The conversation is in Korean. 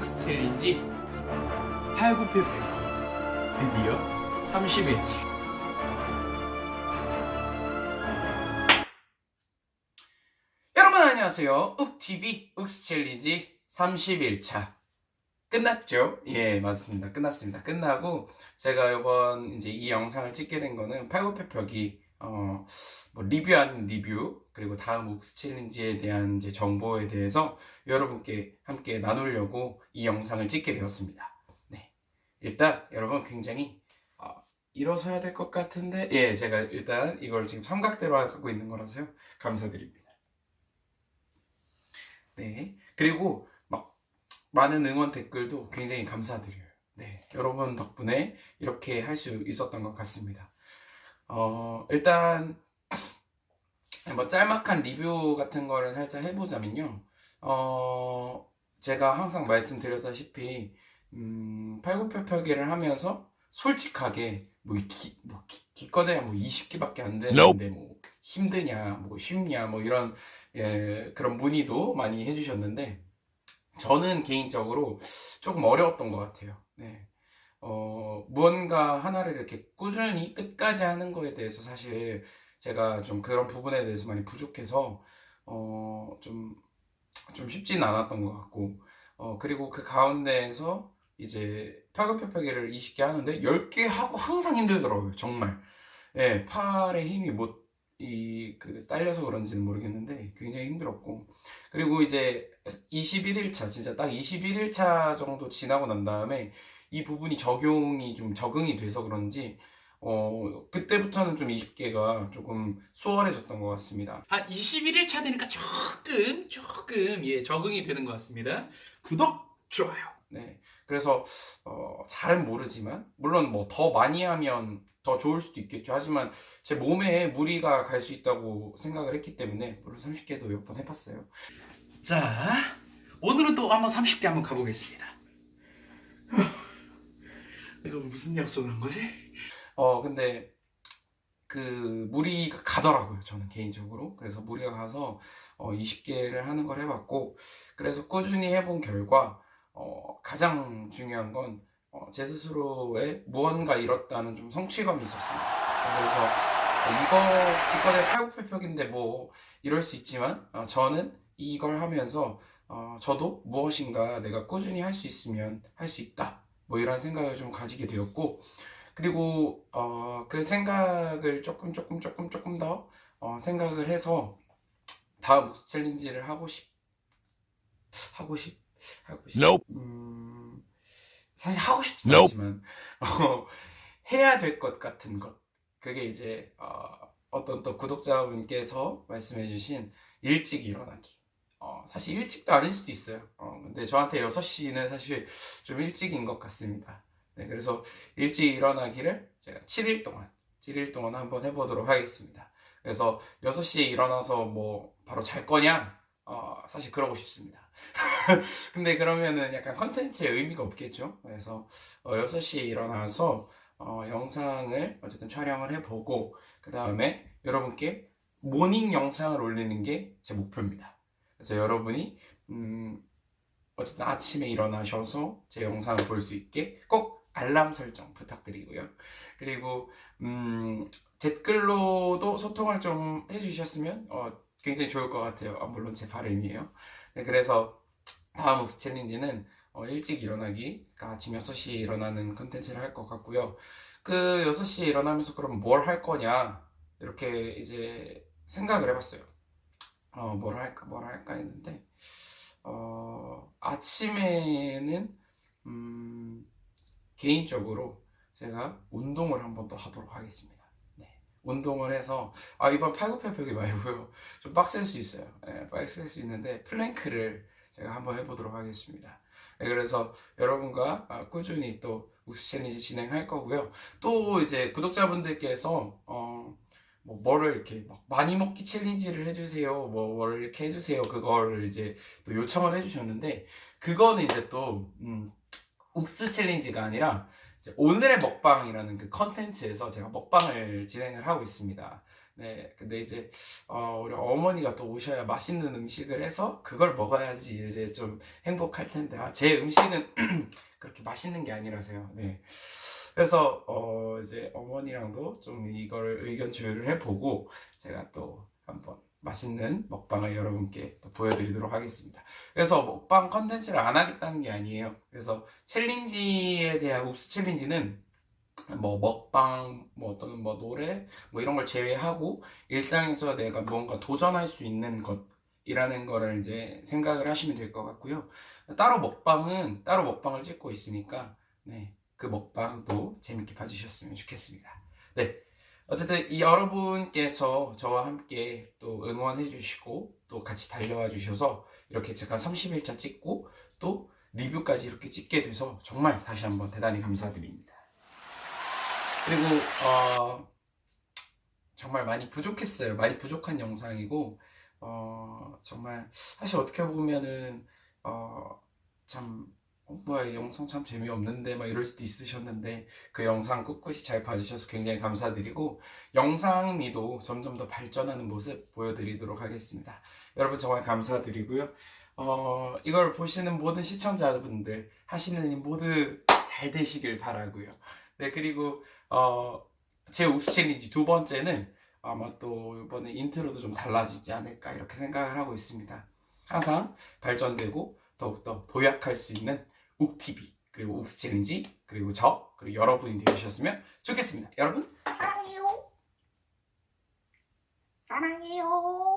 욱스 챌린지 팔굽혀펴기. 드디어? 30일치. 여러분 안녕하세요. 욱TV 욱스 챌린지 31차. 끝났죠? 예 맞습니다. 끝났습니다. 끝나고 제가 이번 이제 이 영상을 찍게 된 거는 팔굽혀펴기 어, 뭐 리뷰한 리뷰 그리고 다음 욱스 챌린지에 대한 이제 정보에 대해서 여러분께 함께 나누려고 이 영상을 찍게 되었습니다. 네. 일단 여러분 굉장히 어, 일어서야 될 것 같은데 예 제가 일단 이걸 지금 삼각대로 갖고 있는 거라서요 감사드립니다. 네 그리고 막 많은 응원 댓글도 굉장히 감사드려요. 네 여러분 덕분에 이렇게 할 수 있었던 것 같습니다. 어 일단 뭐 짤막한 리뷰 같은 거를 살짝 해보자면요. 어, 제가 항상 말씀드렸다시피, 음, 팔굽혀펴기를 하면서 솔직하게, 뭐, 이 기, 뭐, 기, 기껏해야 뭐 20기밖에 안 되는데, 뭐, 힘드냐, 뭐, 쉽냐, 뭐, 이런, 예, 그런 문의도 많이 해주셨는데, 저는 개인적으로 조금 어려웠던 것 같아요. 네. 어, 무언가 하나를 이렇게 꾸준히 끝까지 하는 거에 대해서 사실 제가 좀 그런 부분에 대해서 많이 부족해서 어, 좀, 좀 쉽지는 않았던 것 같고 어, 그리고 그 가운데에서 이제 팔굽혀펴기를 20개 하는데 10개 하고 항상 힘들더라고요 정말. 예, 팔에 힘이 못, 이, 그, 딸려서 그런지는 모르겠는데 굉장히 힘들었고. 그리고 이제 21일차 진짜 딱 21일차 정도 지나고 난 다음에 이 부분이 적용이 좀 적응이 돼서 그런지 어, 그때부터는 좀 20개가 조금 수월해졌던 것 같습니다. 한 21일 차 되니까 조금 조금 예 적응이 되는 것 같습니다. 구독 좋아요. 네. 그래서, 어, 잘은 모르지만, 물론 뭐 더 많이 하면 더 좋을 수도 있겠죠. 하지만 제 몸에 무리가 갈 수 있다고 생각을 했기 때문에, 물론 30개도 몇 번 해봤어요. 자 오늘은 또 한번 30개 한번 가보겠습니다. 내가 무슨 약속을 한 거지? 어, 근데, 그, 무리가 가더라고요. 저는 개인적으로. 그래서 무리가 가서, 어, 20개를 하는 걸 해봤고, 그래서 꾸준히 해본 결과, 어, 가장 중요한 건, 어, 제 스스로의 무언가 이뤘다는 좀 성취감이 있었습니다. 그래서, 어, 이거, 기껏해 팔굽혀펴기인데 뭐, 이럴 수 있지만, 어, 저는 이걸 하면서, 어, 저도 무엇인가 내가 꾸준히 할 수 있으면 할 수 있다. 뭐 이런 생각을 좀 가지게 되었고, 그리고 어, 그 생각을 조금 조금 조금 조금 더 어, 생각을 해서 다음 묵스 챌린지를 하고 싶 하고 싶 하고 싶 Nope. 음, 사실 하고 싶진 Nope. 않지만 어, 해야 될 것 같은 것 그게 이제 어, 어떤 또 구독자분께서 말씀해주신 일찍 일어나기 어, 사실 일찍도 아닐 수도 있어요 어, 근데 저한테 6시는 사실 좀 일찍인 것 같습니다 네, 그래서 일찍 일어나기를 제가 7일 동안, 7일 동안 한번 해보도록 하겠습니다. 그래서 6시에 일어나서 뭐 바로 잘 거냐? 어, 사실 그러고 싶습니다. 근데 그러면은 약간 컨텐츠에 의미가 없겠죠? 그래서 어, 6시에 일어나서 어, 영상을 어쨌든 촬영을 해보고 그 다음에 여러분께 모닝 영상을 올리는 게 제 목표입니다. 그래서 여러분이 음, 어쨌든 아침에 일어나셔서 제 영상을 볼 수 있게 꼭 알람 설정 부탁드리고요. 그리고 음, 댓글로도 소통을 좀 해주셨으면 어, 굉장히 좋을 것 같아요. 아, 물론 제 바람이에요. 네, 그래서 다음 옥스 챌린지는 어, 일찍 일어나기가 아침 6시에 일어나는 컨텐츠를 할 것 같고요. 그 6시에 일어나면서 그럼 뭘 할 거냐 이렇게 이제 생각을 해봤어요. 어, 뭘 할까 뭘 할까 했는데 어, 아침에는 음, 개인적으로 제가 운동을 한번 더 하도록 하겠습니다. 네. 운동을 해서 아 이번 팔굽혀펴기 말고요 좀 빡셀 수 있어요. 네, 빡셀 수 있는데 플랭크를 제가 한번 해보도록 하겠습니다. 네, 그래서 여러분과 아, 꾸준히 또 욱스 챌린지 진행할 거고요. 또 이제 구독자분들께서 어, 뭐 뭐를 이렇게 막 많이 먹기 챌린지를 해주세요. 뭐 뭐를 이렇게 해주세요. 그거를 이제 또 요청을 해주셨는데 그거는 이제 또 음, 욱스 챌린지가 아니라 오늘의 먹방이라는 그 컨텐츠에서 제가 먹방을 진행을 하고 있습니다. 네, 근데 이제 어, 우리 어머니가 또 오셔야 맛있는 음식을 해서 그걸 먹어야지 이제 좀 행복할 텐데 아, 제 음식은 그렇게 맛있는 게 아니라서요. 네. 그래서 어, 이제 어머니랑도 좀 이걸 의견 조율을 해보고 제가 또 한번 맛있는 먹방을 여러분께 또 보여드리도록 하겠습니다. 그래서 먹방 컨텐츠를 안 하겠다는 게 아니에요. 그래서 챌린지에 대한 우스 챌린지는 뭐 먹방 뭐 또는 뭐 노래 뭐 이런 걸 제외하고 일상에서 내가 뭔가 도전할 수 있는 것이라는 거를 이제 생각을 하시면 될 것 같고요. 따로 먹방은 따로 먹방을 찍고 있으니까 네, 그 먹방도 재밌게 봐주셨으면 좋겠습니다. 네. 어쨌든 이 여러분께서 저와 함께 또 응원해 주시고 또 같이 달려와 주셔서 이렇게 제가 30일차 찍고 또 리뷰까지 이렇게 찍게 돼서 정말 다시 한번 대단히 감사드립니다. 그리고 어, 정말 많이 부족했어요. 많이 부족한 영상이고 어, 정말 사실 어떻게 보면은 어, 참 어, 뭐야 이 영상 참 재미없는데 막 이럴 수도 있으셨는데 그 영상 꿋꿋이 잘 봐주셔서 굉장히 감사드리고 영상미도 점점 더 발전하는 모습 보여드리도록 하겠습니다. 여러분 정말 감사드리고요. 어, 이걸 보시는 모든 시청자분들 하시는 일 모두 잘 되시길 바라고요. 네 그리고 어, 제 옥스 챌린지 두 번째는 아마 또 이번에 인트로도 좀 달라지지 않을까 이렇게 생각을 하고 있습니다. 항상 발전되고 더욱더 도약할 수 있는 옥TV 그리고 옥스 챌린지 그리고 저 그리고 여러분이 되셨으면 좋겠습니다. 여러분 사랑해요. 사랑해요. 오.